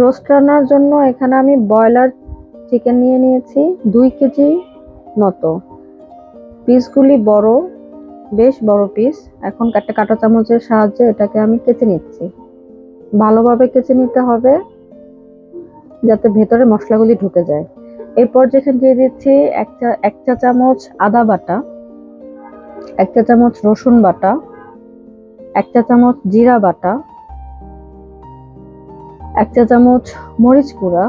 Roast রান্নার জন্য এখানে আমি ব্রয়লার চিকেন নিয়ে নিয়েছি, দুই কেজি মতো। পিসগুলি বড়, বেশ বড় পিস। এখন একটা কাঁটা চামচের সাহায্যে এটাকে আমি কেচে নিচ্ছি। ভালোভাবে কেচে নিতে হবে, যাতে ভেতরে মশলাগুলি ঢুকে যায়। এরপর যেখানে দিয়ে দিচ্ছি এক চা এক চা চামচ আদা বাটা, এক চা চামচ রসুন বাটা, এক চা চামচ জিরা বাটা এক চা চামচ মরিচ গুঁড়া,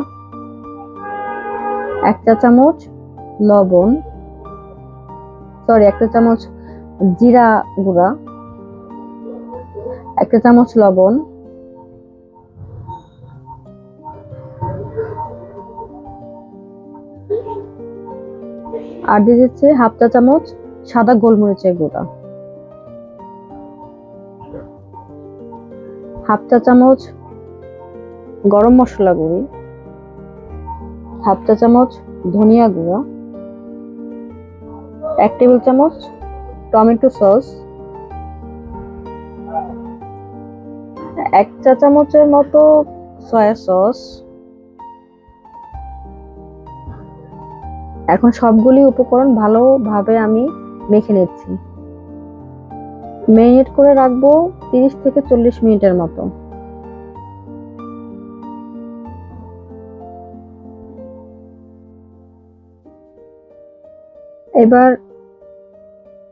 এক চা চামচ লবণ সরি এক চা চামচ জিরা গুঁড়া, এক চা চামচ লবণ, আর দিয়ে দিচ্ছি হাফ চা চামচ সাদা গোলমরিচের গুঁড়া। হাফ চা চামচ গরম মশলা গুঁড়ি, হাফ চা চামচ ধনিয়া গুঁড়া, এক টেবিল চামচ টমেটো সস, এক চা চামচের মতো সয়া সস। এখন সবগুলি উপকরণ ভালোভাবে আমি মেখে নিচ্ছি। মেরিনেট করে রাখব তিরিশ থেকে চল্লিশ মিনিটের মতো। এবার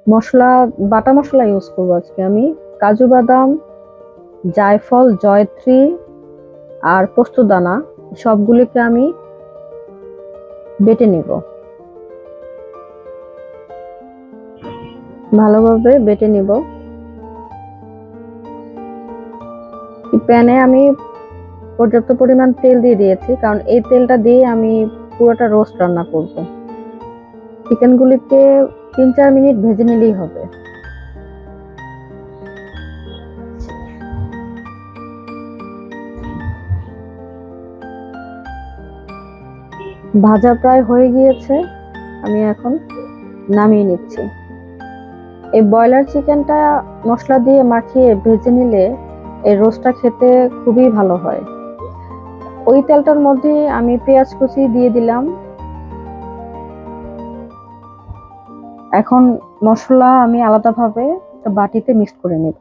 মশলা, বাটা মশলা ইউজ করব আজকে আমি। কাজু বাদাম, জায়ফল, জয়ত্রী আর পোস্তদানা সবগুলিকে আমি বেটে নেব। ভালোভাবে বেটে নেব। প্যানে আমি পর্যাপ্ত পরিমাণ তেল দিয়ে দিয়েছি, কারণ এই তেলটা দিয়ে আমি পুরোটা রোস্ট রান্না করব। চিকেনগুলিকে তিন চার মিনিট ভেজে নিলেই হবে। ভাজা প্রায় হয়ে গিয়েছে, আমি এখন নামিয়ে নিচ্ছি। এই ব্রয়লার চিকেনটা মশলা দিয়ে মাখিয়ে ভেজে নিলে এই রোস্টটা খেতে খুবই ভালো হয়। ওই তেলটার মধ্যে আমি পেঁয়াজ কুচি দিয়ে দিলাম। এখন মশলা আমি আলাদাভাবে বাটিতে মিক্স করে নেব।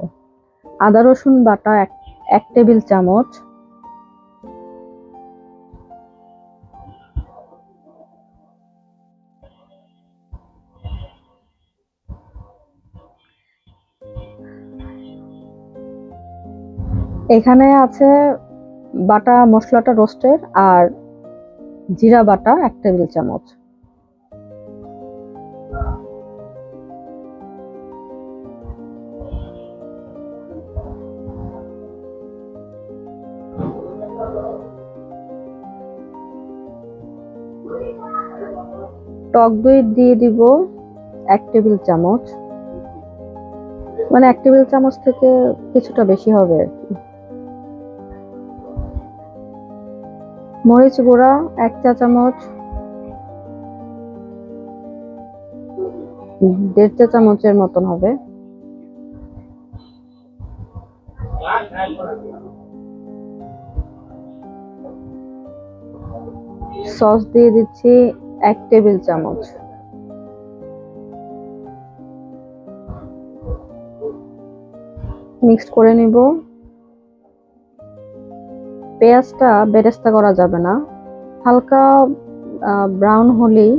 আদা, রসুন বাটা এক এক টেবিল চামচ। এখানে আছে বাটা মশলাটা রোস্টের আর জিরা বাটা এক টেবিল চামচ। টক দই দিয়ে দিব এক টেবিল চামচ। মানে এক টেবিল চামচ থেকে কিছুটা বেশি হবে। আর কি মরিচ গুঁড়া এক চা চামচ। দেড় চা চামচের মতন হবে। সস দিয়ে দিচ্ছি এক টেবিল চামচ। মিক্সড করে নিব। পেঁয়াজটা বেরেস্তা করা যাবে না। হালকা ব্রাউন হলেই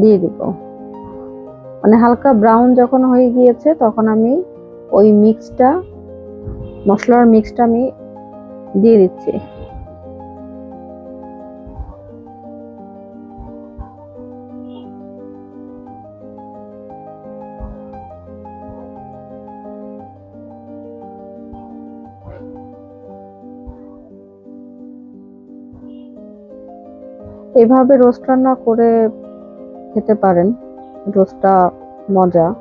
দিয়ে দিব। মানে হালকা ব্রাউন যখন হয়ে গিয়েছে তখন আমি ওই মিক্সটা, মশলার মিক্সটা আমি দিয়ে দিচ্ছি। এভাবে রোস্ট রান্না করে খেতে পারেন। রোস্টটা মজা।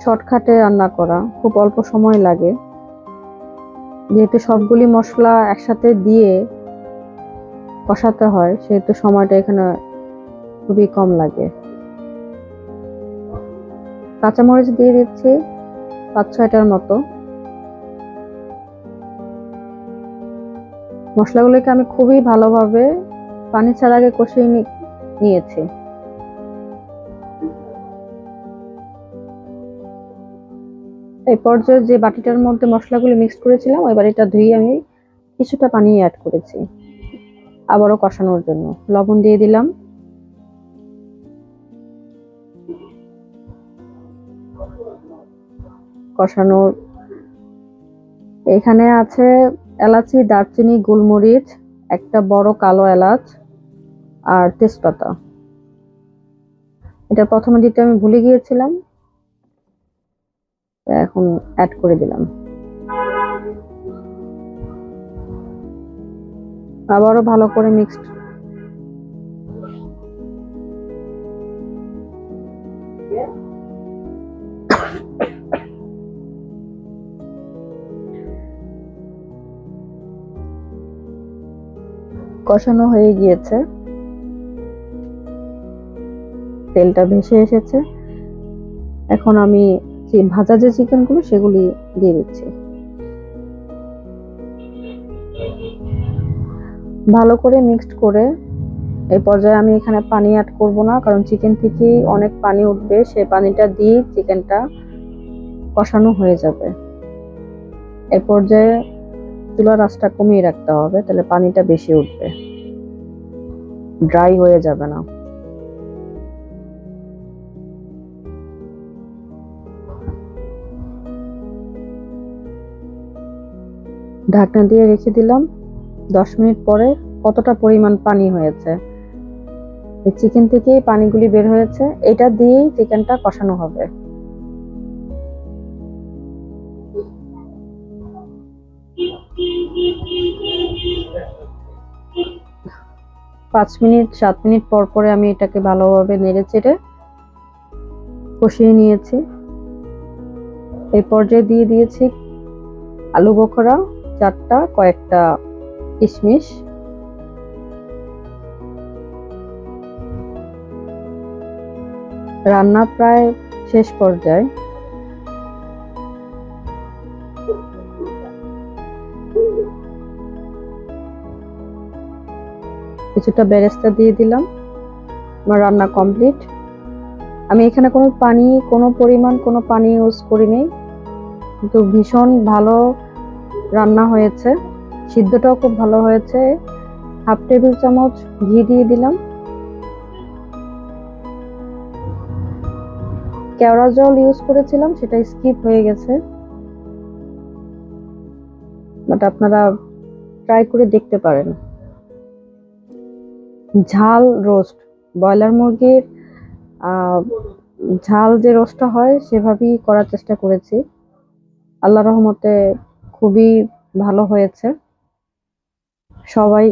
শর্টকাটে রান্না করা, খুব অল্প সময় লাগে। যেহেতু সবগুলি মশলা একসাথে দিয়ে কষাতে হয়, সেহেতু সময়টা এখানে খুবই কম লাগে। কাঁচামরিচ দিয়ে দিচ্ছি পাঁচ ছয়টার মতো। মশলাগুলোকে আমি খুবই ভালোভাবে পানি ছাড়া আগে কষিয়ে নিয়েছি। এই পর্যায়ে যে বাটিটার মধ্যে মশলাগুলো মিক্স করেছিলাম, ওই বাটিটা ধুয়ে আমি কিছুটা পানি অ্যাড করেছি। আবারও কষানোর জন্য। লবণ দিয়ে দিলাম। কষানোর এখানে আছে এলাচি, দারচিনি, গোলমরিচ, একটা বড় কালো এলাচ আর তেজপাতা। এটা প্রথমে দিতে আমি ভুলে গিয়েছিলাম এখন অ্যাড করে দিলাম। আবারও ভালো করে মিক্সড কষানো হয়ে গিয়েছে। তেলটা ভেসে এসেছে। এখন আমি যে ভাজা যে চিকেনগুলো সেগুলি দিয়ে দিচ্ছি। ভালো করে মিক্সড করে এই পর্যায়ে আমি এখানে পানি অ্যাড করব না, কারণ চিকেন থেকেই অনেক পানি উঠবে। সেই পানিটা দিয়ে চিকেনটা কষানো হয়ে যাবে। এই পর্যায়ে চুলার আঁচটা কমিয়ে রাখতে হবে, তাহলে পানিটা বেশি উঠবে। ড্রাই হয়ে যাবে না। ঢাকনা দিয়ে রেখে দিলাম। দশ মিনিট পরে কতটা পরিমাণ পানি হয়েছে? চিকেন থেকেই পানিগুলি বের হয়েছে। এটা দিয়েই চিকেনটা কষানো হবে। পাঁচ মিনিট, সাত মিনিট পর পরে আমি এটাকে ভালোভাবে নেড়ে চেড়ে কষিয়ে নিয়েছি। এই পর্যায়ে দিয়ে দিয়েছি আলু বখরা, চারটা, কয়েকটা কিশমিশ। রান্না প্রায় শেষ পর্যায়ে। কিছুটা বেরেস্তা দিয়ে দিলাম। আমার রান্না কমপ্লিট। আমি এখানে কোনো পানি, কোনো পরিমাণ কোনো পানি ইউজ করিনি। কিন্তু ভীষণ ভালো রান্না হয়েছে। সিদ্ধটাও খুব ভালো হয়েছে। হাফ টেবিল চামচ ঘি দিয়ে দিলাম। কেওড়া জল ইউজ করেছিলাম, সেটা স্কিপ হয়ে গেছে। বাট আপনারা ট্রাই করে দেখতে পারেন। ঝাল রোস্ট, ব্রয়লার মুরগির ঝাল যে রোস্টটা হয় সেভাবেই করার চেষ্টা করেছি। আল্লাহ রহমতে খুবই ভালো হয়েছে। সবাই